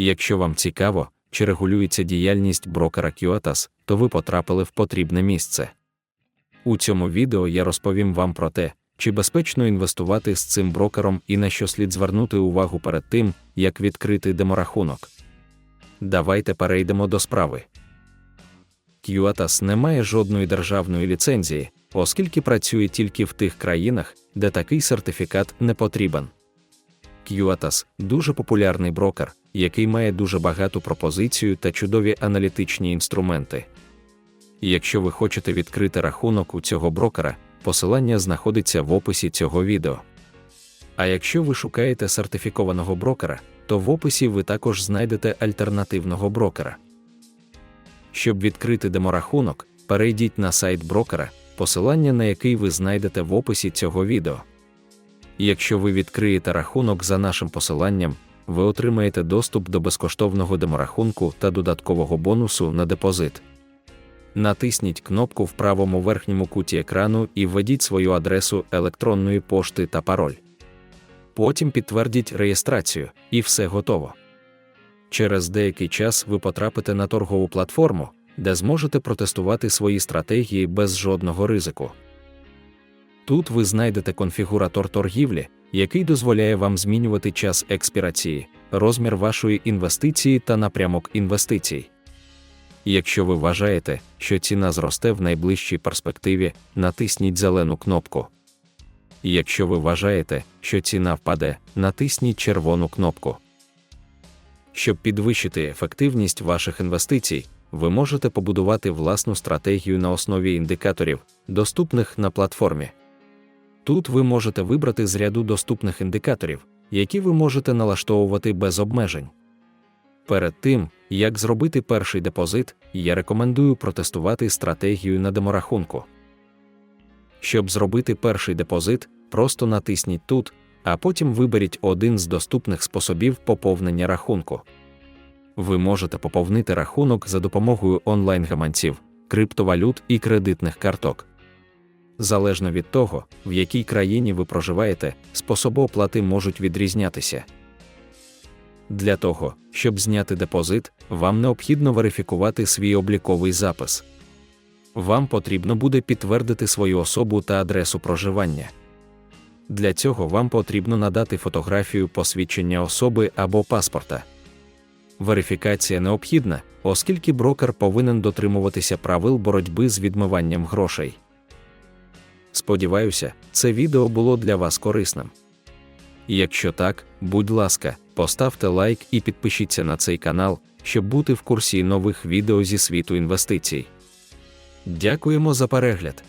І якщо вам цікаво, чи регулюється діяльність брокера QATAS, то ви потрапили в потрібне місце. У цьому відео я розповім вам про те, чи безпечно інвестувати з цим брокером і на що слід звернути увагу перед тим, як відкрити деморахунок. Давайте перейдемо до справи. QATAS не має жодної державної ліцензії, оскільки працює тільки в тих країнах, де такий сертифікат не потрібен. QATAS – дуже популярний брокер, який має дуже багату пропозицію та чудові аналітичні інструменти. Якщо ви хочете відкрити рахунок у цього брокера, посилання знаходиться в описі цього відео. А якщо ви шукаєте сертифікованого брокера, то в описі ви також знайдете альтернативного брокера. Щоб відкрити деморахунок, перейдіть на сайт брокера, посилання на який ви знайдете в описі цього відео. Якщо ви відкриєте рахунок за нашим посиланням, ви отримаєте доступ до безкоштовного деморахунку та додаткового бонусу на депозит. Натисніть кнопку в правому верхньому куті екрану і введіть свою адресу електронної пошти та пароль. Потім підтвердіть реєстрацію, і все готово. Через деякий час ви потрапите на торгову платформу, де зможете протестувати свої стратегії без жодного ризику. Тут ви знайдете конфігуратор торгівлі, який дозволяє вам змінювати час експірації, розмір вашої інвестиції та напрямок інвестицій. Якщо ви вважаєте, що ціна зросте в найближчій перспективі, натисніть зелену кнопку. Якщо ви вважаєте, що ціна впаде, натисніть червону кнопку. Щоб підвищити ефективність ваших інвестицій, ви можете побудувати власну стратегію на основі індикаторів, доступних на платформі. Тут ви можете вибрати з ряду доступних індикаторів, які ви можете налаштовувати без обмежень. Перед тим, як зробити перший депозит, я рекомендую протестувати стратегію на деморахунку. Щоб зробити перший депозит, просто натисніть тут, а потім виберіть один з доступних способів поповнення рахунку. Ви можете поповнити рахунок за допомогою онлайн-гаманців, криптовалют і кредитних карток. Залежно від того, в якій країні ви проживаєте, способи оплати можуть відрізнятися. Для того, щоб зняти депозит, вам необхідно верифікувати свій обліковий запис. Вам потрібно буде підтвердити свою особу та адресу проживання. Для цього вам потрібно надати фотографію посвідчення особи або паспорта. Верифікація необхідна, оскільки брокер повинен дотримуватися правил боротьби з відмиванням грошей. Сподіваюся, це відео було для вас корисним. Якщо так, будь ласка, поставте лайк і підпишіться на цей канал, щоб бути в курсі нових відео зі світу інвестицій. Дякуємо за перегляд!